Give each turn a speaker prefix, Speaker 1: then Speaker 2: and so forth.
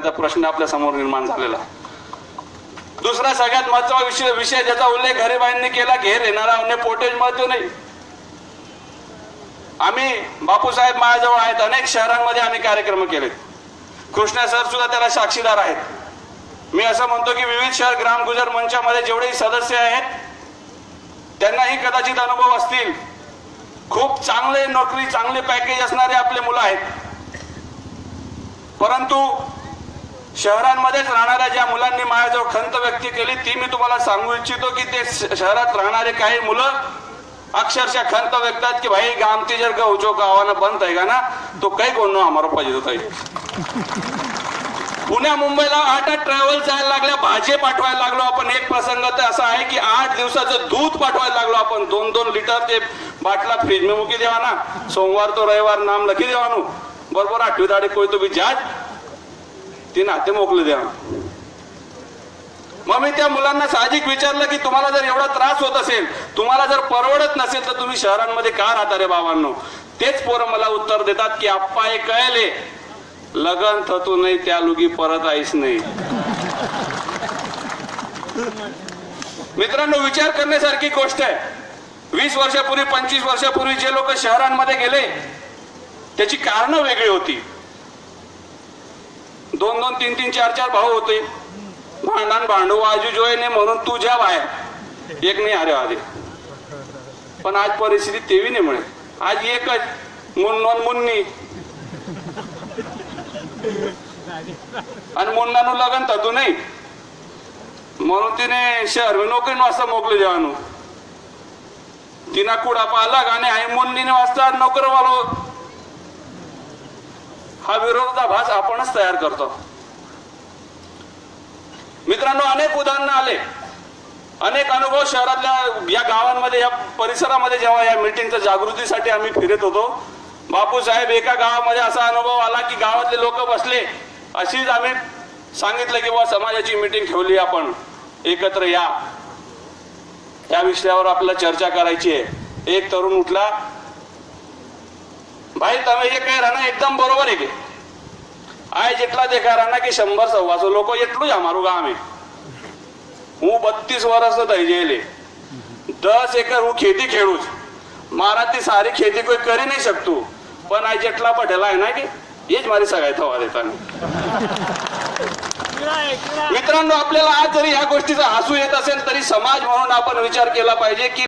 Speaker 1: चा प्रश्न आपल्यासमोर निर्माण झालेला. दुसरा सगळ्यात महत्त्वाचा विषय विषय ज्याचा उल्लेख हरिबाईंनी केला घेर येणारा पोटेज महत्त्व नाही. आम्ही बापूसाहेब माझ्याजवळ आहेत अनेक शहरांमध्ये आम्ही कार्यक्रम केले कृष्णा सर सुद्धा त्याला साक्षीदार आहेत. मी असं म्हणतो की विविध शहर ग्राम गुजर मंचामध्ये जेवढेही सदस्य आहेत त्यांनाही कदाचित अनुभव असतील. खूप चांगले नोकरी चांगले पॅकेज असणारे आपले मुलं आहेत. परंतु शहरांमध्येच राहणाऱ्या ज्या मुलांनी माझ्याजवळ खंत व्यक्त केली ती मी तुम्हाला सांगू इच्छितो की ते शहरात राहणारे काही मुलं अक्षरशः खंत व्यक्तात की भाई गामती जर का जो गावानं बंद आहे का ना तो काही कोण आम्हाला पाहिजे होता. पुण्या मुंबईला आठ आठ ट्रॅव्हल जायला लागल्या भाजी पाठवायला लागलो आपण. एक प्रसंग तर असा आहे की आठ दिवसाचं दूध पाठवायला लागलो आपण. दोन दोन लिटरचे बाटला फ्रीज में मुकी देवा ना. सोमवार तो रविवार नाम लखी देवाना. बरोबर आठवी दाडे कोई तो बी जाज ते नाते मोकले द्या. मग मी त्या मुलांना साहजिक विचारलं की तुम्हाला जर एवढा त्रास होत असेल तुम्हाला जर परवडत नसेल तर तुम्ही शहरांमध्ये का राहता रे बाबांनो? तेच पोरं मला उत्तर देतात की आप्पा हे कळले लगन थतो नाही त्या लुगी परत आईस नाही मित्रांनो विचार करण्यासारखी गोष्ट आहे. वीस वर्षापूर्वी पंचवीस वर्षापूर्वी जे लोक शहरांमध्ये गेले त्याची कारणं वेगळी होती. दोन दोन तीन तीन चार चार भाऊ होते. भांडण भांडू आजू जोय ने म्हणून तुझ्या बाहेर एक नाही अरे आधे. पण आज परिस्थिती तेवी नाही म्हणे. आज एकच. मुन्नोन मुन्नी. आणि मुन्नानु लगन तू नाही. म्हणून तिने शहर में नोकरी वाजता मोकले देवानू तिना कुडा पालक आणि आई मुन्नीने वाजता नोकर वालो हा विरोधाभास आपणच तयार करतो. मित्रांनो अनेक उदाहरणं आले. अनेक अनुभव शहरातल्या या गावांमध्ये या परिसरामध्ये जेव्हा या मिटिंगच्या जागृतीसाठी आम्ही फिरत होतो बापू साहेब एका गावामध्ये असा अनुभव आला की गावातले लोक बसले. अशीच आम्ही सांगितलं की बुवा समाजाची मिटिंग ठेवली आपण. एकत्र या. त्या विषयावर आपल्याला चर्चा करायची आहे. एक तरुण उठला भाई તમે જે કહી રહ્યા એકદમ બરોબર હે કે આ જેટલા દેખા રહ્યા કે શંભર સવાસો લોકો એટલું જ અમારું ગામ હે હું બત્રીસ વર્ષ થઈ ગયેલી દસ એકર હું ખેતી ખેડું છું મારાથી સારી ખેતી કોઈ કરી નહીં શકતું પણ આ જેટલા પઢેલા એના કે એ જ મારી સગાઈ થવા દેતા मित्रांनो आपल्याला आज जरी या गोष्टीचा हसू येत असेल तरी समाज म्हणून आपण विचार केला पाहिजे की